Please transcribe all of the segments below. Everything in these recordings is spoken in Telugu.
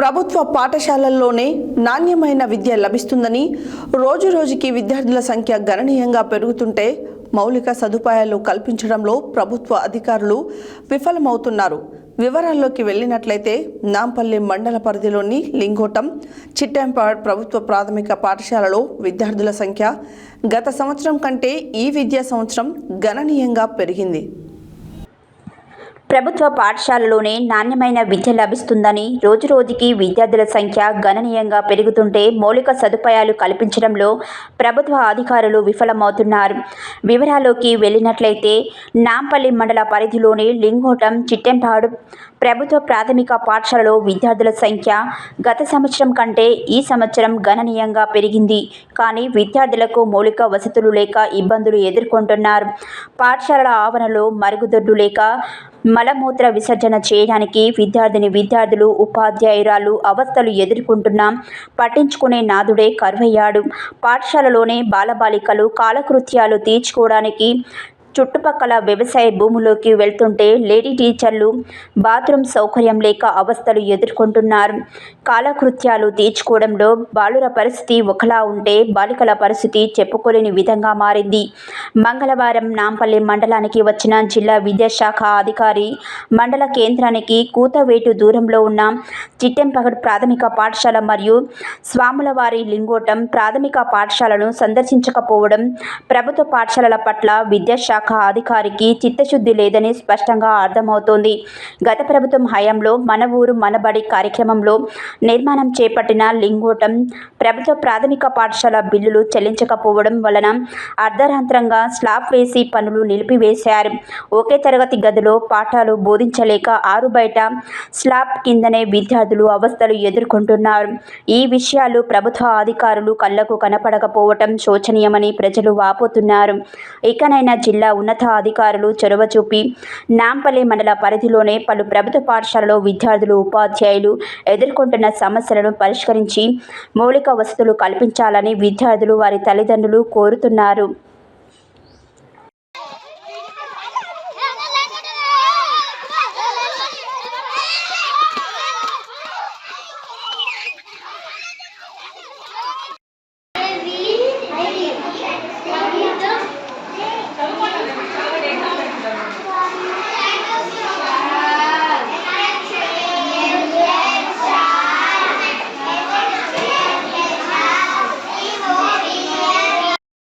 ప్రభుత్వ పాఠశాలల్లోనే నాణ్యమైన విద్య లభిస్తుందని రోజు రోజుకి విద్యార్థుల సంఖ్య గణనీయంగా పెరుగుతుంటే మౌలిక సదుపాయాలు కల్పించడంలో ప్రభుత్వ అధికారులు విఫలమవుతున్నారు. వివరాల్లోకి వెళ్ళినట్లయితే నాంపల్లి మండల పరిధిలోని లింగోటం చిట్టంపాడ్ ప్రభుత్వ ప్రాథమిక పాఠశాలలో విద్యార్థుల సంఖ్య గత సంవత్సరం కంటే ఈ విద్యా సంవత్సరం గణనీయంగా పెరిగింది. ప్రభుత్వ పాఠశాలలోనే నాణ్యమైన విద్య లభిస్తుందని రోజురోజుకి విద్యార్థుల సంఖ్య గణనీయంగా పెరుగుతుంటే మౌలిక సదుపాయాలు కల్పించడంలో ప్రభుత్వ అధికారులు విఫలమవుతున్నారు. వివరాల్లోకి వెళ్ళినట్లయితే నాంపల్లి మండల పరిధిలోని లింగోటం చిట్టెంపాడు ప్రభుత్వ ప్రాథమిక పాఠశాలలో విద్యార్థుల సంఖ్య గత సంవత్సరం కంటే ఈ సంవత్సరం గణనీయంగా పెరిగింది. కానీ విద్యార్థులకు మౌలిక వసతులు లేక ఇబ్బందులు ఎదుర్కొంటున్నారు. పాఠశాలల ఆవరణలో మరుగుదొడ్లు లేక మలమూత్ర విసర్జన చేయడానికి విద్యార్థిని విద్యార్థులు ఉపాధ్యాయురాలు అవస్థలు ఎదుర్కొంటున్నాం పట్టించుకునే నాదుడే కరువయ్యాడు. పాఠశాలలోనే బాలబాలికలు కాలకృత్యాలు తీర్చుకోవడానికి చుట్టుపక్కల వ్యవసాయ భూములోకి వెళ్తుంటే లేడీ టీచర్లు బాత్రూమ్ సౌకర్యం లేక అవస్థలు ఎదుర్కొంటున్నారు. కాలకృత్యాలు తీర్చుకోవడంలో బాలుర పరిస్థితి ఒకలా ఉంటే బాలికల పరిస్థితి చెప్పుకోలేని విధంగా మారింది. మంగళవారం నాంపల్లి మండలానికి వచ్చిన జిల్లా విద్యాశాఖ అధికారి మండల కేంద్రానికి కూతవేటు దూరంలో ఉన్న చిట్టెంపగడ్ ప్రాథమిక పాఠశాల మరియు స్వాములవారి లింగోటం ప్రాథమిక పాఠశాలను సందర్శించకపోవడం ప్రభుత్వ పాఠశాలల పట్ల విద్యాశాఖ అధికారికి చిత్తశుద్ధి లేదని స్పష్టంగా అర్థమవుతోంది. గత ప్రభుత్వం హయాంలో మన ఊరు మనబడి కార్యక్రమంలో నిర్మాణం చేపట్టిన లింగోటం ప్రభుత్వ ప్రాథమిక పాఠశాల బిల్లులు చెల్లించకపోవడం వలన అర్ధరాంతరంగా స్లాబ్ వేసి పనులు నిలిపివేశారు. ఒకే తరగతి గదిలో పాఠాలు బోధించలేక ఆరు బయట స్లాబ్ కిందనే విద్యార్థులు అవస్థలు ఎదుర్కొంటున్నారు. ఈ విషయాలు ప్రభుత్వ అధికారులు కళ్ళకు కనపడకపోవటం శోచనీయమని ప్రజలు వాపోతున్నారు. ఇకనైనా జిల్లా ఉన్నతాధికారులు చొరవ చూపి నాంపల్లి మండల పరిధిలోనే పలు ప్రభుత్వ పాఠశాలలో విద్యార్థులు ఉపాధ్యాయులు ఎదుర్కొంటున్న సమస్యలను పరిష్కరించి మౌలిక వసతులు కల్పించాలని విద్యార్థులు వారి తల్లిదండ్రులు కోరుతున్నారు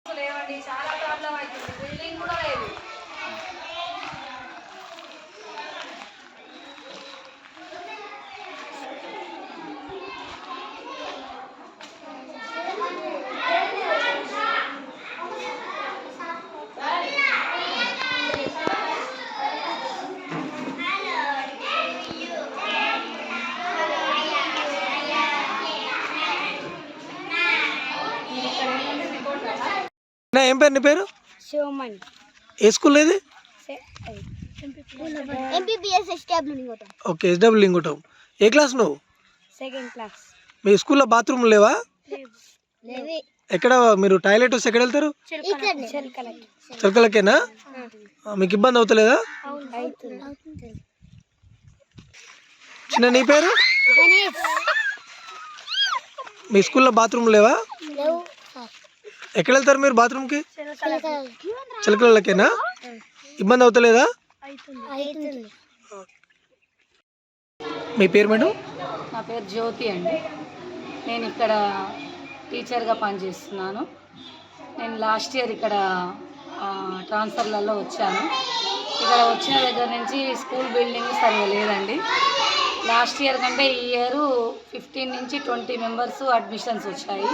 లేవండి చాలా ప్రాబ్లం అవుతుంది బిల్డింగ్ కూడా లేదు నా ఏం పేరు నీ పేరు? శివమణి. ఏ స్కూల్ ఇది? ఓకే ఎస్డబ్ల్యూ లింగుటం. ఏ క్లాస్ నువ్వు? Second class. మీ స్కూల్లో బాత్రూమ్ లేవా? ఎక్కడ మీరు టాయిలెట్ వస్తే ఎక్కడ వెళ్తారు? ఆ, మీకు ఇబ్బంది అవుతలేదా? చిన్న నీ పేరు? మీ స్కూల్లో బాత్రూమ్ లేవు. ఎక్కడ వెళ్తారు మీరు బాత్రూమ్కి? చిలకలకేనా? ఇబ్బంది అవుతలేదా? అవుతుంది మీ పేరు మేడం? నా పేరు జ్యోతి అండి. నేను ఇక్కడ టీచర్గా పనిచేస్తున్నాను. నేను లాస్ట్ ఇయర్ ఇక్కడ ట్రాన్స్ఫర్లలో వచ్చాను. ఇక్కడ వచ్చిన దగ్గర నుంచి స్కూల్ బిల్డింగ్ సరిగా లేదండి. లాస్ట్ ఇయర్ కంటే ఈ ఇయర్ ఫిఫ్టీన్ నుంచి ట్వంటీ మెంబర్స్ అడ్మిషన్స్ వచ్చాయి.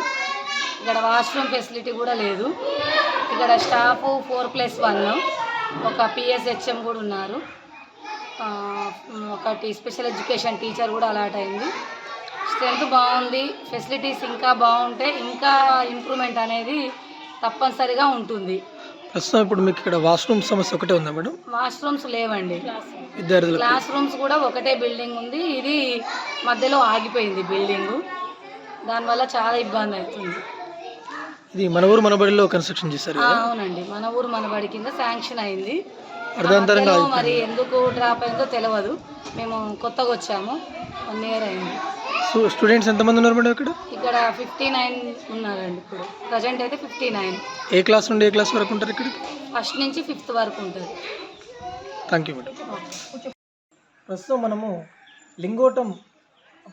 ఇక్కడ వాష్రూమ్ ఫెసిలిటీ కూడా లేదు. ఇక్కడ స్టాఫ్ ఫోర్ ప్లస్ వన్. ఒక పిఎస్హెచ్ఎం కూడా ఉన్నారు. ఒకటి స్పెషల్ ఎడ్యుకేషన్ టీచర్ కూడా అలాట్ అయింది. స్ట్రెంత్ బాగుంది. ఫెసిలిటీస్ ఇంకా బాగుంటే ఇంకా ఇంప్రూవ్మెంట్ అనేది తప్పనిసరిగా ఉంటుంది. ప్రస్తుతం ఇప్పుడు మీకు ఇక్కడ వాష్రూమ్ సమస్య ఒకటే ఉందా మేడం? వాష్రూమ్స్ లేవండి. విద్యార్థులకు. క్లాస్ రూమ్స్ కూడా ఒకటే బిల్డింగ్ ఉంది. ఇది మధ్యలో ఆగిపోయింది బిల్డింగ్. దానివల్ల చాలా ఇబ్బంది అవుతుంది. ఇది మన ఊరు మన బడిలో కన్స్ట్రక్షన్ చేశారు అవునండి. మన ఊరు మన బడి కింద శాంక్షన్ అయింది. అర్ధాంతరంగా మధ్యలో మరి ఎందుకు డ్రాప్ అయిందో తెలియదు మేము కొత్తగా వచ్చాము. వన్ ఇయర్ అయింది. స్టూ- స్టూడెంట్స్ ఎంతమంది ఉన్నారు మేడం ఇక్కడ? ఇక్కడ ఫిఫ్టీ నైన్ ఉన్నారండి ఇప్పుడు. ప్రజెంట్ అయితే ఫిఫ్టీ నైన్ ఏ క్లాస్ నుండి ఏ క్లాస్ వరకు ఉంటారు ఇక్కడికి ఫస్ట్ నుంచి ఫిఫ్త్ వరకు ఉంటుంది థ్యాంక్ యూ మేడం ప్రస్తుతం మనము లింగోటం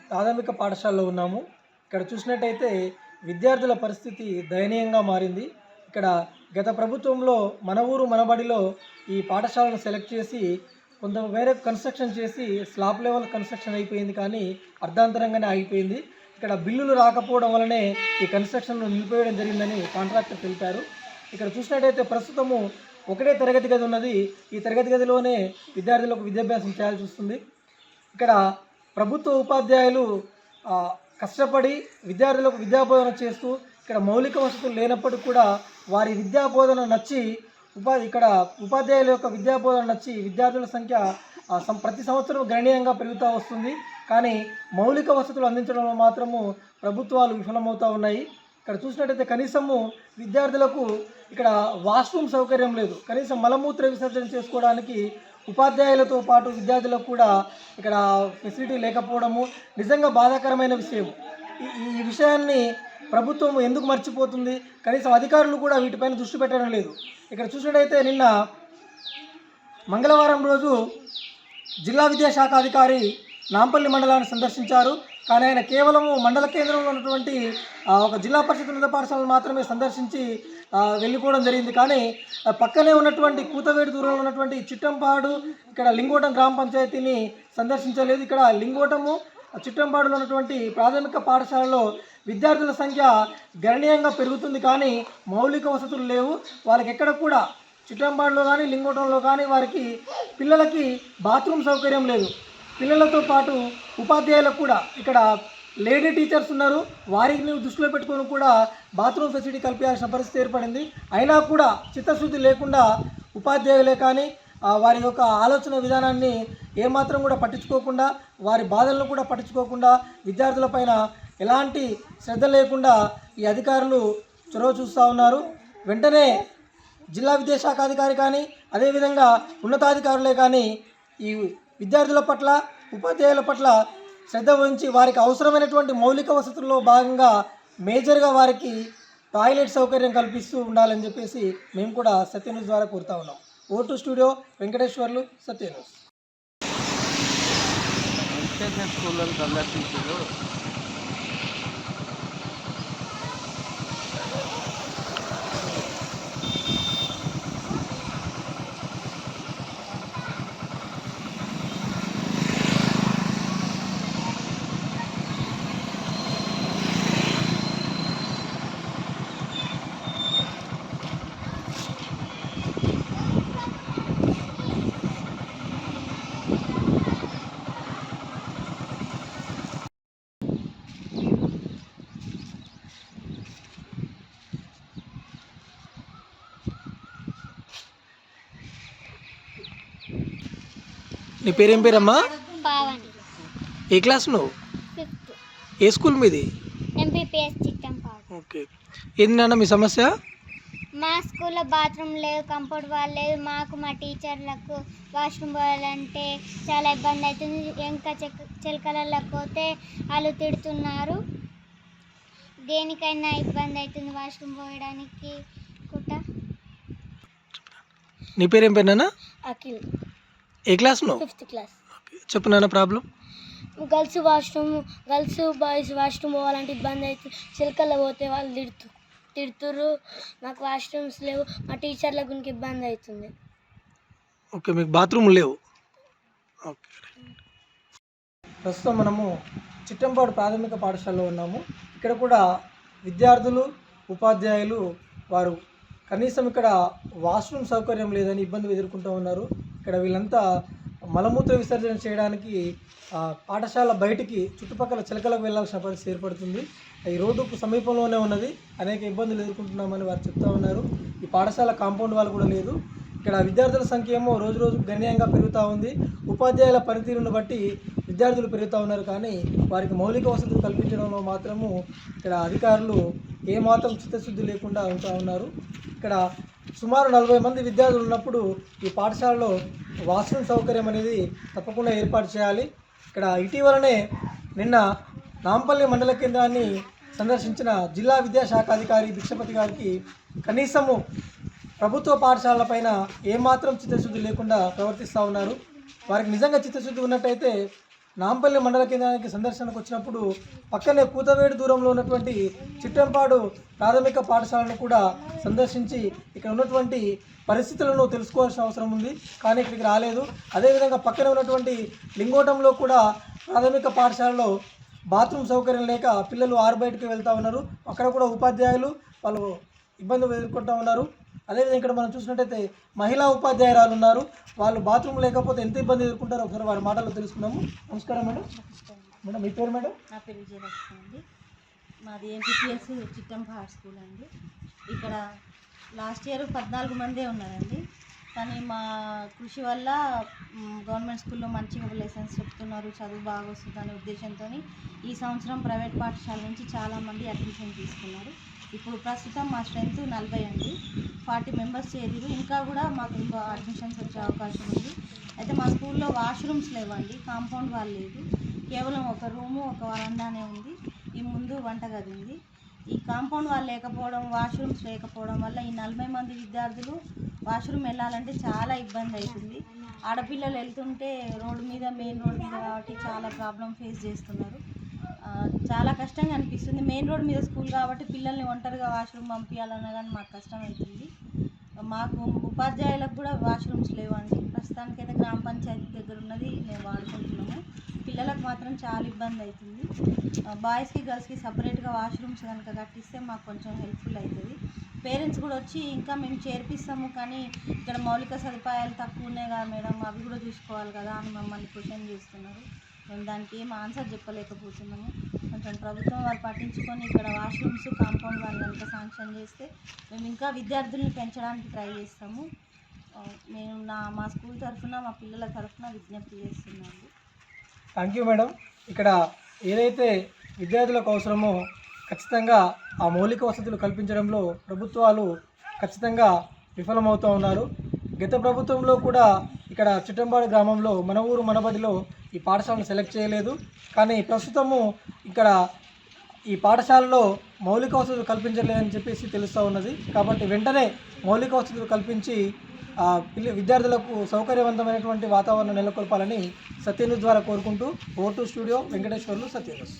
ప్రాథమిక పాఠశాలలో ఉన్నాము. ఇక్కడ చూసినట్టయితే విద్యార్థుల పరిస్థితి దయనీయంగా మారింది. ఇక్కడ గత ప్రభుత్వంలో మన ఊరు మనబడిలో ఈ పాఠశాలను సెలెక్ట్ చేసి కొంత వేరే కన్స్ట్రక్షన్ చేసి స్లాబ్ లెవెల్ కన్స్ట్రక్షన్ అయిపోయింది కానీ అర్ధాంతరంగానే ఆగిపోయింది. ఇక్కడ బిల్లులు రాకపోవడం వలనే ఈ కన్స్ట్రక్షన్ను నిలిపివేయడం జరిగిందని కాంట్రాక్టర్ తెలిపారు. ఇక్కడ చూసినట్టయితే ప్రస్తుతము ఒకటే తరగతి గది ఉన్నది. ఈ తరగతి గదిలోనే విద్యార్థులకు విద్యాభ్యాసం చేయాల్సి వస్తుంది. ఇక్కడ ప్రభుత్వ ఉపాధ్యాయులు కష్టపడి విద్యార్థులకు విద్యాబోధన చేస్తూ ఇక్కడ మౌలిక వసతులు లేనప్పటికీ కూడా వారి విద్యాబోధన నచ్చి ఉపాధి ఇక్కడ ఉపాధ్యాయుల యొక్క విద్యాబోధన నచ్చి విద్యార్థుల సంఖ్య సం- ప్రతి సంవత్సరం గణనీయంగా పెరుగుతూ వస్తుంది. కానీ మౌలిక వసతులు అందించడంలో మాత్రము ప్రభుత్వాలు విఫలమవుతూ ఉన్నాయి. ఇక్కడ చూసినట్టయితే కనీసము విద్యార్థులకు ఇక్కడ వాష్రూమ్ సౌకర్యం లేదు. కనీసం మలమూత్ర విసర్జన చేసుకోవడానికి ఉపాధ్యాయులతో పాటు విద్యార్థులకు కూడా ఇక్కడ ఫెసిలిటీ లేకపోవడము నిజంగా బాధాకరమైన విషయం. ఈ- విషయాన్ని ప్రభుత్వం ఎందుకు మర్చిపోతుంది? కనీసం అధికారులు కూడా వీటిపైన దృష్టి పెట్టడం లేదు. ఇక్కడ చూసినట్టయితే నిన్న మంగళవారం రోజు జిల్లా విద్యాశాఖ అధికారి నాంపల్లి మండలాన్ని సందర్శించారు. కానీ ఆయన కేవలము మండల కేంద్రంలో ఉన్నటువంటి ఒక జిల్లా పరిషత్ ఉన్నత పాఠశాలను మాత్రమే సందర్శించి వెళ్ళిపోవడం జరిగింది. కానీ పక్కనే ఉన్నటువంటి కూతవేడి దూరంలో ఉన్నటువంటి చిట్టంపాడు ఇక్కడ లింగోటం గ్రామ పంచాయతీని సందర్శించలేదు. ఇక్కడ లింగోటము చిట్టంపాడులో ఉన్నటువంటి ప్రాథమిక పాఠశాలలో విద్యార్థుల సంఖ్య గణనీయంగా పెరుగుతుంది. కానీ మౌలిక వసతులు లేవు. వాళ్ళకి ఎక్కడ కూడా చిట్టంపాడులో కానీ లింగోటంలో కానీ వారికి పిల్లలకి బాత్రూమ్ సౌకర్యం లేదు. పిల్లలతో పాటు ఉపాధ్యాయులకు కూడా ఇక్కడ లేడీ టీచర్స్ ఉన్నారు. వారిని దృష్టిలో పెట్టుకొని కూడా బాత్రూమ్ ఫెసిలిటీ కల్పించాల్సిన పరిస్థితి ఏర్పడింది. అయినా కూడా చిత్తశుద్ధి లేకుండా ఉపాధ్యాయులే కానీ వారి యొక్క ఆలోచన విధానాన్ని ఏమాత్రం కూడా పట్టించుకోకుండా వారి బాధలను కూడా పట్టించుకోకుండా విద్యార్థులపైన ఎలాంటి శ్రద్ధ లేకుండా ఈ అధికారులు చొరవ చూస్తూ ఉన్నారు. వెంటనే జిల్లా విద్యాశాఖ అధికారి కానీ అదేవిధంగా ఉన్నతాధికారులే కానీ ఈ విద్యార్థుల పట్ల ఉపాధ్యాయుల పట్ల శ్రద్ధ వహించి వారికి అవసరమైనటువంటి మౌలిక వసతుల్లో భాగంగా మేజర్గా వారికి టాయిలెట్ సౌకర్యం కల్పిస్తూ ఉండాలని చెప్పేసి మేము కూడా సత్యన్యూస్ ద్వారా కోరుతా ఉన్నాం. ఓటు స్టూడియో వెంకటేశ్వర్లు సత్య న్యూస్ నీ పేరేం పేరమ్మా? ఏ క్లాస్ నువ్వు? ఏ స్కూల్ మీది? ఓకే. ఏంటి నాన్న మీ సమస్య? మా స్కూల్లో బాత్రూమ్ లేదు కంపౌండ్ వాల్ లేదు. మాకు మా టీచర్లకు వాష్రూమ్ పోవాలంటే చాలా ఇబ్బంది అవుతుంది ఇంకా చెక్ చిలకలలోకి పోతే వాళ్ళు తిడుతున్నారు. దేనికైనా ఇబ్బంది అవుతుంది వాష్రూమ్ పోయడానికి కుట్ట నీ పేరేం పేరు నాన్న? అఖిల్. ఏ క్లాస్ నువ్వు? Fifth class. చెప్పు నాన్న problem. Girls washroom girls boys washroom పోవాలంటే ఇబ్బంది అవుతుంది చిలకల్లో పోతే వాళ్ళు తిడుతు తిడుతుర్రు. మాకు వాష్రూమ్స్ లేవు. మా టీచర్ల గురించి ఇబ్బంది అవుతుంది. ఓకే మీకు బాత్రూమ్ లేవు. ఓకే. ప్రస్తుతం మనము చిట్టంపాడు ప్రాథమిక పాఠశాలలో ఉన్నాము. ఇక్కడ కూడా విద్యార్థులు ఉపాధ్యాయులు వారు కనీసం ఇక్కడ వాష్రూమ్ సౌకర్యం లేదని ఇబ్బందులు ఎదుర్కొంటూ ఉన్నారు. ఇక్కడ వీళ్ళంతా మలమూత్ర విసర్జన చేయడానికి ఆ, పాఠశాల బయటికి చుట్టుపక్కల చిలకలకు వెళ్ళాల్సిన పరిస్థితి ఏర్పడుతుంది. ఈ రోడ్డుకు సమీపంలోనే ఉన్నది. అనేక ఇబ్బందులు ఎదుర్కొంటున్నామని వారు చెప్తా ఉన్నారు. ఈ పాఠశాల కాంపౌండ్ వాళ్ళు కూడా లేదు. ఇక్కడ విద్యార్థుల సంఖ్య ఏమో రోజు రోజు గణనీయంగా పెరుగుతూ ఉంది. ఉపాధ్యాయుల పనితీరును బట్టి విద్యార్థులు పెరుగుతూ ఉన్నారు. కానీ వారికి మౌలిక వసతులు కల్పించడంలో మాత్రము ఇక్కడ అధికారులు ఏమాత్రం చిత్తశుద్ధి లేకుండా ఉంటూ ఉన్నారు. ఇక్కడ సుమారు నలభై మంది విద్యార్థులు ఉన్నప్పుడు ఈ పాఠశాలలో వాష్రూమ్ సౌకర్యం అనేది తప్పకుండా ఏర్పాటు చేయాలి. ఇక్కడ ఇటీవలనే నిన్న నాంపల్లి మండల కేంద్రాన్ని సందర్శించిన జిల్లా విద్యాశాఖ అధికారి భిక్షపతి గారికి కనీసము ప్రభుత్వ పాఠశాలలపైన ఏమాత్రం చిత్తశుద్ధి లేకుండా ప్రవర్తిస్తూ ఉన్నారు. వారికి నిజంగా చిత్తశుద్ధి ఉన్నట్టయితే నాంపల్లి మండల కేంద్రానికి సందర్శనకు వచ్చినప్పుడు పక్కనే కూతవేడు దూరంలో ఉన్నటువంటి చిట్టంపాడు ప్రాథమిక పాఠశాలను కూడా సందర్శించి ఇక్కడ ఉన్నటువంటి పరిస్థితులను తెలుసుకోవాల్సిన అవసరం ఉంది. కానీ ఇక్కడికి రాలేదు. అదేవిధంగా పక్కనే ఉన్నటువంటి లింగోటంలో కూడా ప్రాథమిక పాఠశాలలో బాత్రూమ్ సౌకర్యం లేక పిల్లలు ఆరు బయటకు వెళ్తూ ఉన్నారు. అక్కడ కూడా ఉపాధ్యాయులు వాళ్ళు ఇబ్బందులు ఎదుర్కొంటూ ఉన్నారు. అదేవిధంగా ఇక్కడ మనం చూసినట్టయితే మహిళా ఉపాధ్యాయురాలు ఉన్నారు. వాళ్ళు బాత్రూమ్ లేకపోతే ఎంత ఇబ్బంది ఎదుర్కొంటారో ఒకసారి వారి మాటల్లో తెలుసుకుందాము. నమస్కారం మేడం. మేడం మీ పేరు మేడం? నా పేరు విజయలక్ష్మి అండి. మాది ఎంపీపీఎస్ చిట్టంపాడు స్కూల్ అండి. ఇక్కడ లాస్ట్ ఇయర్ పద్నాలుగు మందే ఉన్నారండి. కానీ మా కృషి వల్ల గవర్నమెంట్ స్కూల్లో మంచిగా లెసన్స్ చెప్తున్నారు చదువు బాగా వస్తుంది అనే ఉద్దేశంతో ఈ సంవత్సరం ప్రైవేట్ పాఠశాల నుంచి చాలామంది అడ్మిషన్ తీసుకున్నారు. ఇప్పుడు ప్రస్తుతం మా స్ట్రెంత్ నలభై అండి. ఫార్టీ మెంబర్స్ చేరిరు ఇంకా కూడా మాకు ఇంకో అడ్మిషన్స్ వచ్చే అవకాశం ఉంది. అయితే మా స్కూల్లో వాష్రూమ్స్ లేవండి. కాంపౌండ్ వాళ్ళు లేదు. కేవలం ఒక రూము ఒక వరండానే ఉంది. ఈ ముందు వంటగది ఉంది. ఈ కాంపౌండ్ వాళ్ళు లేకపోవడం వాష్రూమ్స్ లేకపోవడం వల్ల ఈ నలభై మంది విద్యార్థులు వాష్రూమ్ వెళ్ళాలంటే చాలా ఇబ్బంది అవుతుంది ఆడపిల్లలు వెళ్తుంటే రోడ్డు మీద మెయిన్ రోడ్ మీద కాబట్టి చాలా ప్రాబ్లం ఫేస్ చేస్తున్నారు. చాలా కష్టంగా అనిపిస్తుంది. మెయిన్ రోడ్ మీద స్కూల్ కాబట్టి పిల్లల్ని ఒంటరిగా వాష్రూమ్ పంపించాలన్నా కానీ మాకు కష్టం అవుతుంది మాకు ఉపాధ్యాయులకు కూడా వాష్రూమ్స్ లేవండి. ప్రస్తుతానికైతే గ్రామ పంచాయతీ దగ్గర ఉన్నది మేము వాడుకుంటున్నాము. పిల్లలకు మాత్రం చాలా ఇబ్బంది అవుతుంది. బాయ్స్కి గర్ల్స్కి సపరేట్గా వాష్రూమ్స్ కనుక కట్టిస్తే మాకు కొంచెం హెల్ప్ఫుల్ అవుతుంది. పేరెంట్స్ కూడా వచ్చి ఇంకా మేము చేర్పిస్తాము కానీ ఇక్కడ మౌలిక సదుపాయాలు తక్కువ ఉన్నాయి కదా మేడం అవి కూడా చూసుకోవాలి కదా అని మమ్మల్ని క్వశ్చన్ చేస్తున్నారు. మేము దానికి ఏం ఆన్సర్ చెప్పలేకపోతున్నాము. కొంచెం ప్రభుత్వం వాళ్ళు పట్టించుకొని ఇక్కడ వాష్రూమ్స్ కాంపౌండ్ వాళ్ళు కనుక శాంక్షన్ చేస్తే మేము ఇంకా విద్యార్థుల్ని పెంచడానికి ట్రై చేస్తాము. నేను మేము నా మా స్కూల్ తరఫున మా పిల్లల తరఫున విజ్ఞప్తి చేస్తున్నాము థ్యాంక్ యూ మేడం ఇక్కడ ఏదైతే విద్యార్థులకు అవసరమో ఖచ్చితంగా ఆ మౌలిక వసతులు కల్పించడంలో ప్రభుత్వాలు ఖచ్చితంగా విఫలమవుతూ ఉన్నారు. గత ప్రభుత్వంలో కూడా ఇక్కడ చిట్టంబాడు గ్రామంలో మన ఊరు మనబదిలో ఈ పాఠశాలను సెలెక్ట్ చేయలేదు. కానీ ప్రస్తుతము ఇక్కడ ఈ పాఠశాలలో మౌలిక వసతులు కల్పించలేదని చెప్పేసి తెలుస్తూ ఉన్నది. కాబట్టి వెంటనే మౌలిక వసతులు కల్పించి ఆ, విద్యార్థులకు సౌకర్యవంతమైనటువంటి వాతావరణం నెలకొల్పాలని సత్యన్యూస్ ద్వారా కోరుకుంటూ ఓటు స్టూడియో వెంకటేశ్వర్లు సత్యన్యూస్